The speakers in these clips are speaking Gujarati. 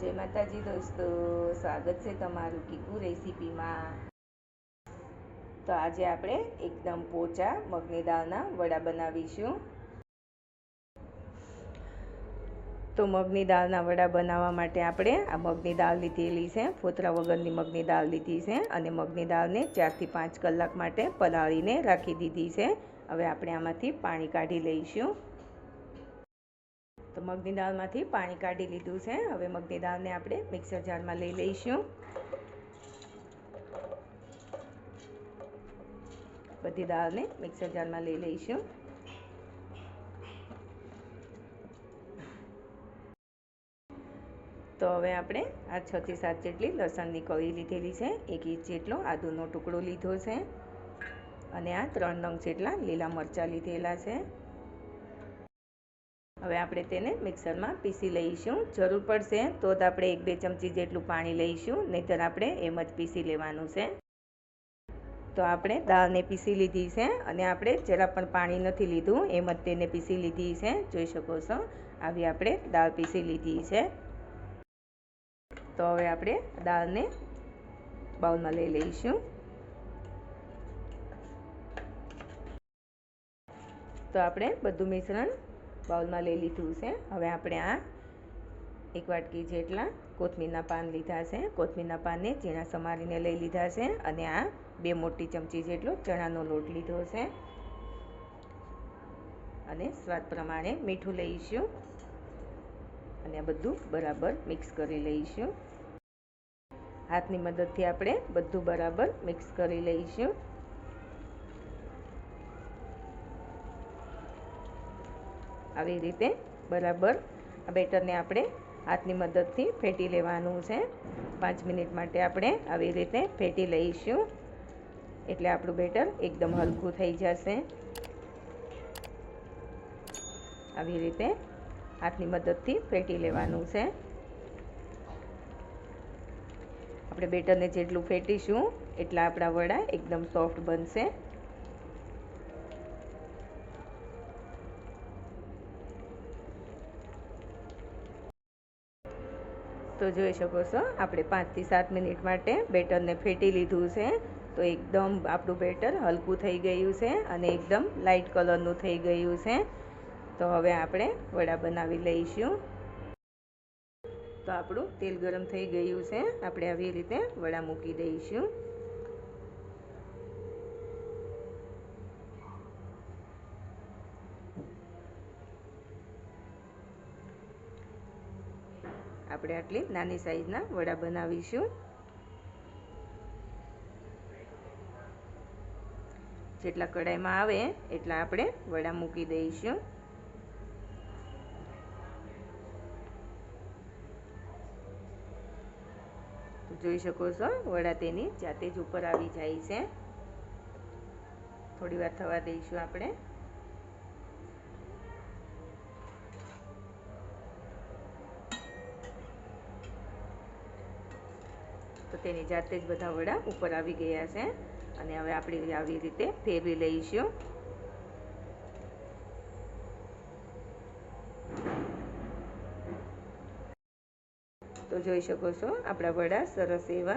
જય માતાજી દોસ્તો, સ્વાગત છે તમારું કીકુ રેસીપીમાં. તો આજે આપણે એકદમ પોચા મગની દાળના વડા બનાવીશું. તો મગની દાળના વડા બનાવવા માટે આપણે આ મગની દાળ લીધેલી છે, ફોતરા વગરની મગની દાળ લીધી છે અને મગની દાળને ચારથી પાંચ કલાક માટે પલાળીને રાખી દીધી છે. હવે આપણે આમાંથી પાણી કાઢી લઈશું. તો મગની દાળમાંથી પાણી કાઢી લીધું છે. હવે મગની દાળને આપણે મિક્સર જારમાં લઈ લઈશું. બધી દાળને મિક્સર જારમાં લઈ લઈશું. તો હવે આપણે આ છ સાત જેટલી લસણની કળી લીધેલી છે. એક ઇંચ જેટલો આદુનો ટુકડો લીધો છે. અને આ ત્રણ નંગ જેટલા લીલા મરચાં લીધેલા છે. હવે આપણે તેને મિક્સરમાં પીસી લઈશું. જરૂર પડશે તો જ આપણે એક બે ચમચી જેટલું પાણી લઈશું, નહીંતર આપણે એમ જ પીસી લેવાનું છે. તો આપણે દાળને પીસી લીધી છે અને આપણે જરા પણ પાણી નથી લીધું, એમ જ તેને પીસી લીધી છે. જોઈ શકો છો, આવી આપણે દાળ પીસી લીધી છે. તો હવે આપણે દાળને બાઉલમાં લઈ લઈશું. તો આપણે બધું મિશ્રણ બાઉલમાં લઈ લીધું છે. હવે આપણે આ એક વાટકી જેટલા કોથમીરના પાન લીધા છે. કોથમીરના પાનને ઝીણા સમારીને લઈ લીધા છે અને આ બે મોટી ચમચી જેટલો ચણાનો લોટ લીધો છે. અને સ્વાદ પ્રમાણે મીઠું લઈશું. અને આ બધું બરાબર મિક્સ કરી લઈશું. હાથની મદદથી આપણે બધું બરાબર મિક્સ કરી લઈશું. આવી રીતે બરાબર આ બેટરને આપણે હાથની મદદથી ફેટી લેવાનું છે. પાંચ મિનિટ માટે આપણે આવી રીતે ફેટી લઈશું. એટલે આપણું બેટર એકદમ હલકું થઈ જશે. આવી રીતે હાથની મદદથી ફેટી લેવાનું છે. આપણે બેટરને જેટલું ફેટીશું એટલા આપણા વડા એકદમ સોફ્ટ બનશે. તો જોઈ શકો છો. આપણે પાંચથી સાત મિનિટ માટે બેટરને ફેટી લીધું છે. તો એકદમ આપણું બેટર હલકું થઈ ગયું છે અને એકદમ લાઇટ કલરનું થઈ ગયું છે. તો હવે આપણે વડા બનાવી લઈશું. તો આપણું તેલ ગરમ થઈ ગયું છે. આપણે આવી રીતે વડા મૂકી દઈશું. આપણે આટલી નાની સાઈઝના વડા બનાવીશું. જેટલા કડાઈમાં આવે, એટલા આપણે વડા મૂકી દઈશું. જોઈ શકો છો, વડા તેની જાતે જ ઉપર આવી જાય છે. થોડી વાર થવા દઈશું આપણે. તો તેની જાતે જ બધા વડા ઉપર આવી ગયા છે. અને હવે આપણે આવી રીતે ફેરવી લઈશું. તો જોઈ શકો છો, આપણા વડા સરસ એવા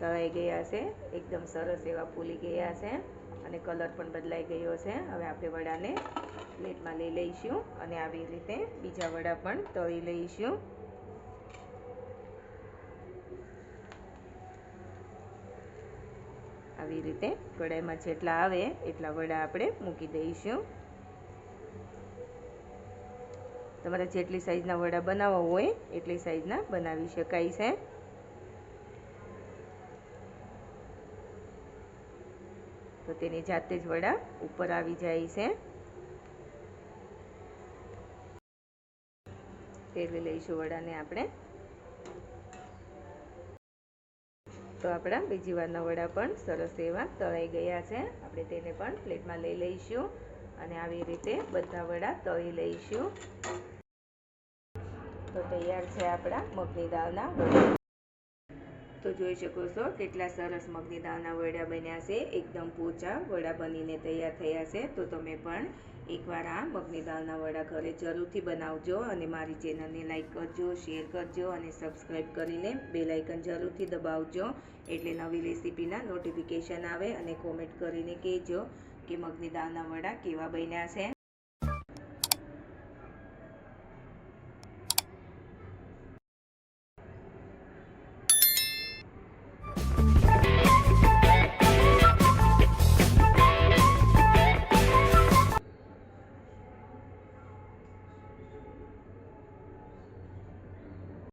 તળાઈ ગયા છે. એકદમ સરસ એવા ફૂલી ગયા છે અને કલર પણ બદલાઈ ગયો છે. હવે આપણે વડાને પ્લેટમાં લઈ લઈશું અને આવી રીતે બીજા વડા પણ તળી લઈશું. આવી રીતે કઢાઈમાં જેટલા આવે એટલા વડા આપણે મૂકી દઈશું. તમારે જેટલી સાઈઝના વડા બનાવવા હોય એટલી સાઈઝના બનાવી શકાય છે. તો તેની જાતે જ વડા ઉપર આવી જાય છે. તેલ લઈશું વડાને આપણે. તો આપણા બીજી વારના વડા પણ સરસ એવા તળાઈ ગયા છે. આપણે તેને પણ પ્લેટમાં લઈ લઈશું અને આવી રીતે બધા વડા તળી લઈશું. તો તૈયાર છે આપણા મગની દાળના વડા. તો જોઈ શકો છો કેટલા સરસ મગની દાળના વડા બન્યા છે, એકદમ પોચા વડા બનીને તૈયાર થયા છે. તો તમે પણ એકવાર આ મગની દાળના વડા ઘરે જરૂરથી બનાવજો અને મારી ચેનલને લાઈક કરજો, શેર કરજો અને સબસ્ક્રાઈબ કરીને બેલાઇકન જરૂરથી દબાવજો એટલે નવી રેસીપીના નોટિફિકેશન આવે અને કોમેન્ટ કરીને કહેજો કે મગની દાળના વડા કેવા બન્યા છે.